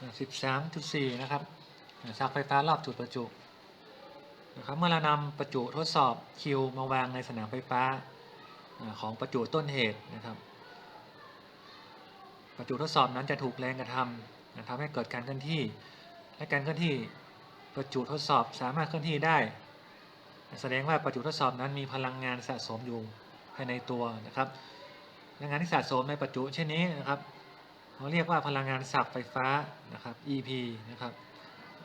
13.4 นะครับชักไฟฟ้ารอบจุดประจุนะครับเมื่อเรานำประจุทดสอบคิวมาวางในสนามไฟฟ้าของประจุต้นเหตุนะครับ ประจุทดสอบนั้นจะถูกแรงกระทำนะทำให้เกิดการเคลื่อนที่ และการเคลื่อนที่ประจุทดสอบสามารถเคลื่อนที่ได้ แสดงว่าประจุทดสอบนั้นมีพลังงานสะสมอยู่ภายในตัวนะครับพลังงานที่สะสมในประจุเช่นนี้นะครับ เราเรียกว่าพลังงานสับไฟฟ้านะครับ EP นะครับ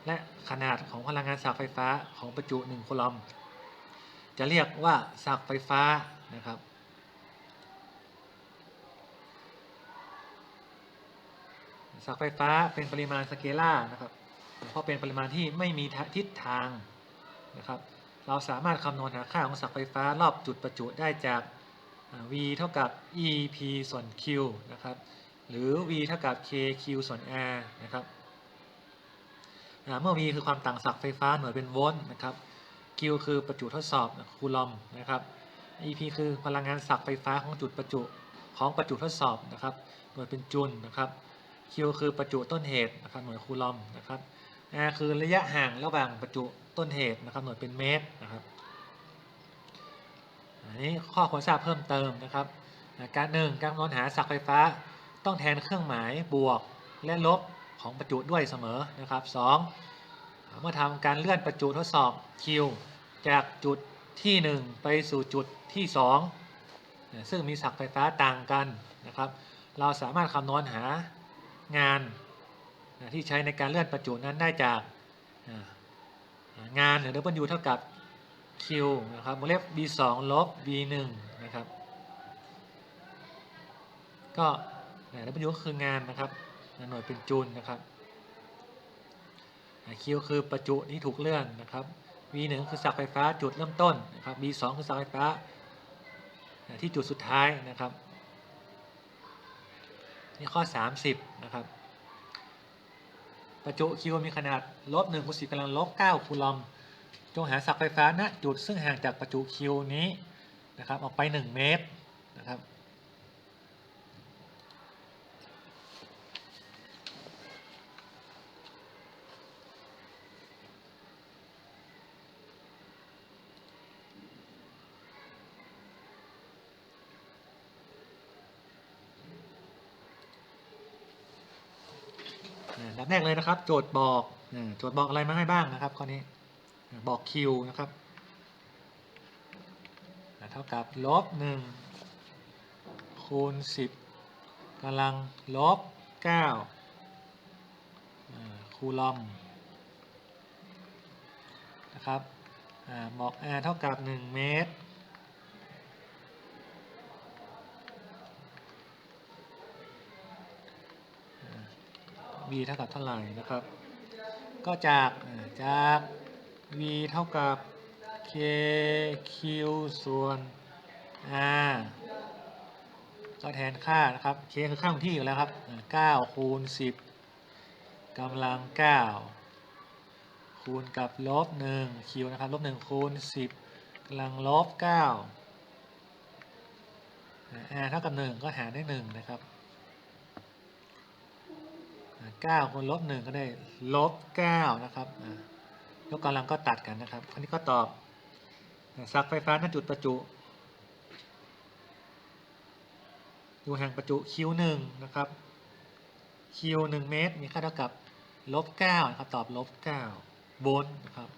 และขนาดของพลังงานสับไฟฟ้าของประจุ1คูลอม จะเรียกว่าสับไฟฟ้านะครับ สักไฟฟ้าเป็นปริมาณสเกลาร์นะครับ เพราะเป็นปริมาณที่ไม่มีทิศทางนะครับ เราสามารถคำนวณหาค่าของสักไฟฟ้ารอบจุดประจุได้จาก v เท่ากับ EP ส่วน q นะครับ หรือ v เท่ากับ kq ส่วน r นะครับเมื่อ v คือความต่างศักย์ไฟฟ้าหน่วยเป็นโวลต์นะครับ q คือประจุทดสอบคูลอมนะครับ EP คือพลังงานศักย์ไฟฟ้าของจุดประจุของประจุทดสอบนะครับหน่วยเป็นจุลนะครับ Q คือประจุต้นเหตุนะครับหน่วยคูลอมนะครับ R คือระยะห่างระหว่างประจุต้นเหตุนะครับหน่วยเป็นเมตรนะครับอันนี้ข้อควรทราบเพิ่มเติมนะครับ การหนึ่งการคำนวณหาศักย์ไฟฟ้า ต้องแทนเครื่องหมายบวกและลบของประจุด้วยเสมอนะครับสองเมื่อทำการเลื่อนประจุทดสอบ Q จากจุดที่ 1 ไปสู่จุดที่2อ่าซึ่งมีศักย์ไฟฟ้าต่างกันนะครับ เราสามารถคำนวณหางานที่ใช้ในการเลื่อนประจุนั้นได้จากงานหรือ W เท่ากับ Q นะครับวงเล็บ B 2 ลบ B 1 นะครับ ก็ W ก็คืองานนะครับ หน่วยเป็นจูลนะครับอ่า Q คือประจุที่ถูกเลื่อนนะครับ V 1คือศักย์ไฟฟ้าจุดเริ่มต้นนะครับ B 2คือศักย์ไฟฟ้าที่จุดสุดท้ายนะครับนี่ข้อ 30 นะครับ ประจุ Q มีขนาดลบ1คูณ10กำลังลบ9คูลอมจงหาศักย์ไฟฟ้าณจุดซึ่งห่างจากประจุ Q นี้นะครับออกไป 1 เมตรนะครับ ดับแรกเลยนะครับ โจทย์บอกโจทย์บอกอะไรมาให้บ้างนะครับข้อนี้บอก Q นะครับเท่ากับลบหนึ่งคูณสิบกำลังลบเก้าคูลอมนะครับอ่าบอก R เท่ากับ 1 เมตร v เท่ากับเท่าไหร่นะครับ ก็จากจาก v เท่ากับ k q ส่วน r ก็แทนค่านะครับ k คือค่าคงที่อยู่แล้วครับ 9 คูณ 10กำลัง 9 คูณกับลบ 1 q นะครับ ลบ 1 คูณ 10กำลังลบ 9r เท่ากับ 1 ก็หารได้ 1 นะครับ 9คูณลบ1ก็ได้ลบ9นะครับยกกำลังก็ตัดกันนะครับ อันนี้ก็ตอบสักไฟฟ้าณจุดประจุ อยู่ห่างประจุ Q1 นะครับ Q 1 เมตร มีค่าเท่ากับลบ9นะครับ ตอบลบ9โวลต์นะครับ